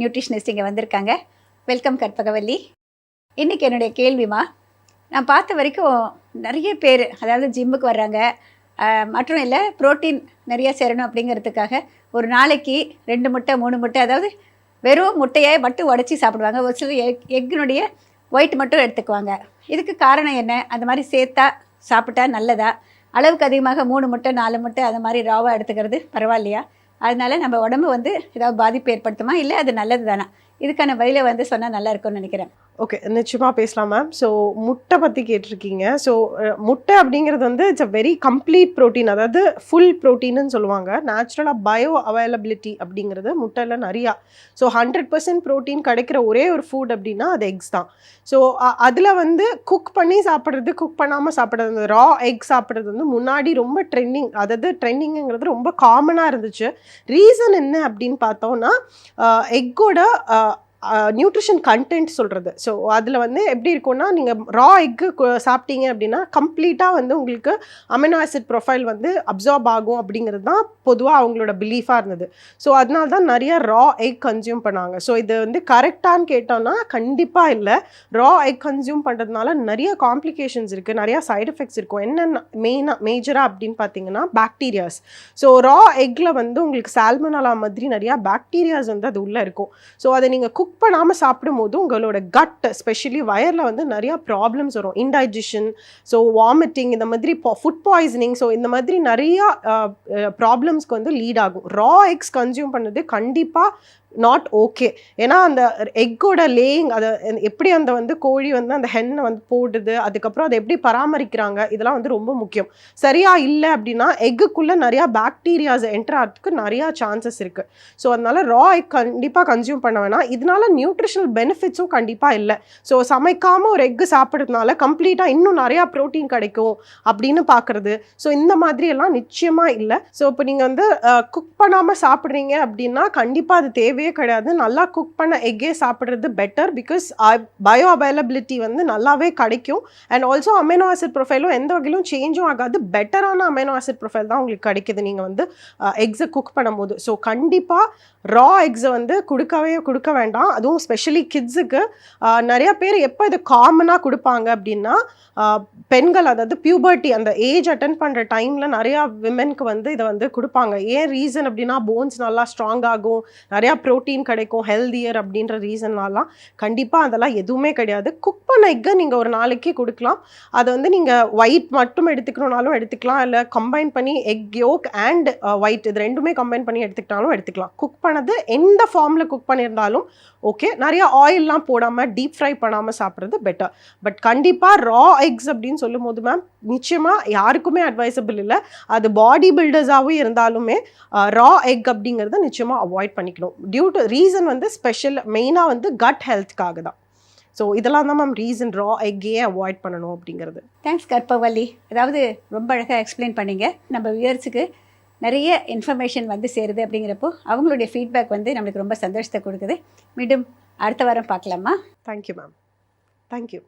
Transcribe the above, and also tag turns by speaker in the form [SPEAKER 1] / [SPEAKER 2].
[SPEAKER 1] Nutritionist இங்கே வந்திருக்காங்க. Welcome Karpagavalli. இன்றைக்கி என்னுடைய கேள்விமா நான் பார்த்த வரைக்கும் நிறைய பேர் அதாவது ஜிம்முக்கு வர்றாங்க. மற்றும் இல்லை புரோட்டீன் நிறையா சேரணும் அப்படிங்கிறதுக்காக ஒரு நாளைக்கு ரெண்டு முட்டை மூணு முட்டை அதாவது வெறும் முட்டையை மட்டும் உடச்சி சாப்பிடுவாங்க. ஒரு சில எக் எக்கினுடைய ஒயிட் மட்டும் எடுத்துக்குவாங்க. இதுக்கு காரணம் என்ன? அந்த மாதிரி சேர்த்தா சாப்பிட்டா நல்லதா? அளவுக்கு அதிகமாக மூணு முட்டை நாலு முட்டை அந்த மாதிரி ராவாக எடுத்துக்கிறது பரவாயில்லையா? அதனால நம்ம உடம்பு வந்து ஏதாவது பாதிப்பு ஏற்படுத்துமா? இல்லை அது நல்லது தானே இதுக்கான வழியில் வந்து சொன்னால் நல்லா இருக்கும்னு நினைக்கிறேன்.
[SPEAKER 2] ஓகே நிச்சயமாக பேசலாம் மேம் ஸோ முட்டை பற்றி கேட்டிருக்கீங்க. ஸோ முட்டை அப்படிங்கிறது வந்து it's a very complete protein அதாவது ஃபுல் ப்ரோட்டீன்னு சொல்லுவாங்க. நேச்சுரலாக பயோ அவைலபிலிட்டி அப்படிங்கிறது முட்டையில் நிறையா. ஸோ ஹண்ட்ரட் பர்சன்ட் ப்ரோட்டீன் கிடைக்கிற ஒரே ஒரு ஃபுட் அப்படின்னா அது எக்ஸ் தான். ஸோ அதில் வந்து குக் பண்ணி சாப்பிட்றது குக் பண்ணாமல் சாப்பிட்றது ரா எக் சாப்பிட்றது வந்து முன்னாடி ரொம்ப ட்ரெண்டிங் அதாவது ட்ரெண்டிங்கிறது ரொம்ப காமனாக இருந்துச்சு. ரீசன் என்ன அப்படின்னு பார்த்தோம்னா எக்கோட நியூட்ரிஷன் கண்டென்ட் சொல்கிறது ஸோ அதில் வந்து எப்படி இருக்கும்னா நீங்கள் ரா எக்கு சாப்பிட்டீங்க அப்படின்னா கம்ப்ளீட்டாக வந்து உங்களுக்கு அமினோ ஆசிட் ப்ரொஃபைல் வந்து அப்சார்ப் ஆகும் அப்படிங்கிறது தான் பொதுவாக அவங்களோட பிலீஃபாக இருந்தது. ஸோ அதனால தான் நிறைய ரா எக் கன்சியூம் பண்ணாங்க. ஸோ இது வந்து கரெக்டான்னு கேட்டோம்னா கண்டிப்பாக இல்லை. ரா எக் கன்சியூம் பண்ணுறதுனால நிறைய காம்ப்ளிகேஷன்ஸ் இருக்குது நிறையா சைடு எஃபெக்ட்ஸ் இருக்கும். என்னென்ன மெயினாக மேஜராக அப்படின்னு பார்த்தீங்கன்னா பாக்டீரியாஸ் ஸோ ரா எக்கில் வந்து உங்களுக்கு சால்மனாலா மாதிரி நிறையா பாக்டீரியாஸ் வந்து அது உள்ளே இருக்கும். ஸோ அதை நீங்கள் குக் பண்ணாமல் சாப்பிடும்போது உங்களோட கட் ஸ்பெஷலி வயரில் வந்து நிறையா ப்ராப்ளம்ஸ் வரும். இன்டைஜஷன் ஸோ வாமிட்டிங் இந்த மாதிரி ஃபுட் பாய்சனிங் ஸோ இந்த மாதிரி நிறையா ப்ராப்ளம்ஸ்க்கு வந்து லீட் ஆகும். ரா எக்ஸ் கன்சியூம் பண்ணது கண்டிப்பாக நாட் ஓகே ஏன்னா அந்த எக்கோட லேயிங் அதை எப்படி அந்த வந்து கோழி வந்து அந்த ஹென்னை வந்து போடுது அதுக்கப்புறம் அதை எப்படி பராமரிக்கிறாங்க இதெல்லாம் வந்து ரொம்ப முக்கியம். சரியா இல்லை அப்படின்னா எக்குக்குள்ளே நிறையா பாக்டீரியாஸ் என்டர் ஆகிறதுக்கு நிறையா சான்சஸ் இருக்குது ஸோ அதனால் ரா எக் கண்டிப்பாக கன்சியூம் பண்ண வேணாம். இதனால நியூட்ரிஷனல் பெனிஃபிட்ஸும் கண்டிப்பாக இல்லை. ஸோ சமைக்காமல் ஒரு எக்கு சாப்பிட்றதுனால கம்ப்ளீட்டாக இன்னும் நிறையா ப்ரோட்டீன் கிடைக்கும் அப்படின்னு பார்க்குறது. ஸோ இந்த மாதிரி எல்லாம் நிச்சயமாக இல்லை. ஸோ இப்போ நீங்கள் வந்து குக் பண்ணாமல் சாப்பிட்றீங்க அப்படின்னா கண்டிப்பாக அது தேவை தேவையே கிடையாது நல்லா குக் பண்ண எக்கே சாப்பிட்றது பெட்டர் பிகாஸ் பயோ அவைலபிலிட்டி வந்து நல்லாவே கிடைக்கும். அண்ட் ஆல்சோ அமினோ ஆசிட் ப்ரொஃபைலும் எந்த வகையிலும் சேஞ்சும் ஆகாது. பெட்டரான அமினோ ஆசிட் ப்ரொஃபைல் தான் உங்களுக்கு கிடைக்குது நீங்கள் வந்து uh, எக்ஸை குக் பண்ணும்போது. ஸோ கண்டிப்பாக ரா எக்ஸை வந்து கொடுக்கவே கொடுக்க வேண்டாம். அதுவும் ஸ்பெஷலி கிட்ஸுக்கு uh, நிறைய பேர் எப்போ இது காமனாக கொடுப்பாங்க அப்படின்னா uh, பெண்கள் அதாவது பியூபர்ட்டி அந்த ஏஜ் அட்டன் பண்ணுற டைமில் நிறையா விமென்க்கு வந்து இதை வந்து கொடுப்பாங்க. ஏன் ரீசன் அப்படின்னா போன்ஸ் நல்லா ஸ்ட்ராங் ஆகும். நிறையா ப்ரோட்டீன் கிடைக்கும் ஹெல்தியர் அப்படின்ற ரீசன்னாலாம் கண்டிப்பாக அதெல்லாம் எதுவுமே கிடையாது. குக் பண்ண எக்கை நீங்கள் ஒரு நாளைக்கு கொடுக்கலாம். அதை வந்து நீங்கள் ஒயிட் மட்டும் எடுத்துக்கணும்னாலும் எடுத்துக்கலாம். இல்லை கம்பைன் பண்ணி எக் யோக் அண்ட் ஒயிட் இது ரெண்டுமே கம்பைன் பண்ணி எடுத்துக்கிட்டாலும் எடுத்துக்கலாம். குக் பண்ணது எந்த ஃபார்மில் குக் பண்ணியிருந்தாலும் ஓகே நிறைய ஆயில்லாம் போடாமல் டீப் ஃப்ரை பண்ணாமல் சாப்பிட்றது பெட்டர் பட் கண்டிப்பாக ரா எக்ஸ் அப்படின்னு சொல்லும் போது மேம் நிச்சயமாக யாருக்குமே அட்வைசபிள் இல்லை. அது பாடி பில்டர்ஸாகவும் இருந்தாலுமே ரா எக் அப்படிங்கிறத நிச்சயமாக அவாய்ட் பண்ணிக்கணும். டியூ டு ரீசன் வந்து ஸ்பெஷல் மெயினாக வந்து கட் ஹெல்த்துக்காக தான் ஸோ இதெல்லாம் தான் மேம் ரீசன் ரா எக்கே அவாய்ட் பண்ணணும் அப்படிங்கிறது.
[SPEAKER 1] தேங்க்ஸ் கற்பகவல்லி அதாவது ரொம்ப அழகாக எக்ஸ்பிளைன் பண்ணீங்க. நம்ம வியூவர்ஸுக்கு நிறைய இன்ஃபர்மேஷன் வந்து சேருது அப்படிங்கிறப்போ அவங்களுடைய ஃபீட்பேக் வந்து நம்மளுக்கு ரொம்ப சந்தோஷத்தை கொடுக்குது. மீண்டும் அடுத்த வாரம் பார்க்கலாமா?
[SPEAKER 2] Thank you ma'am thank you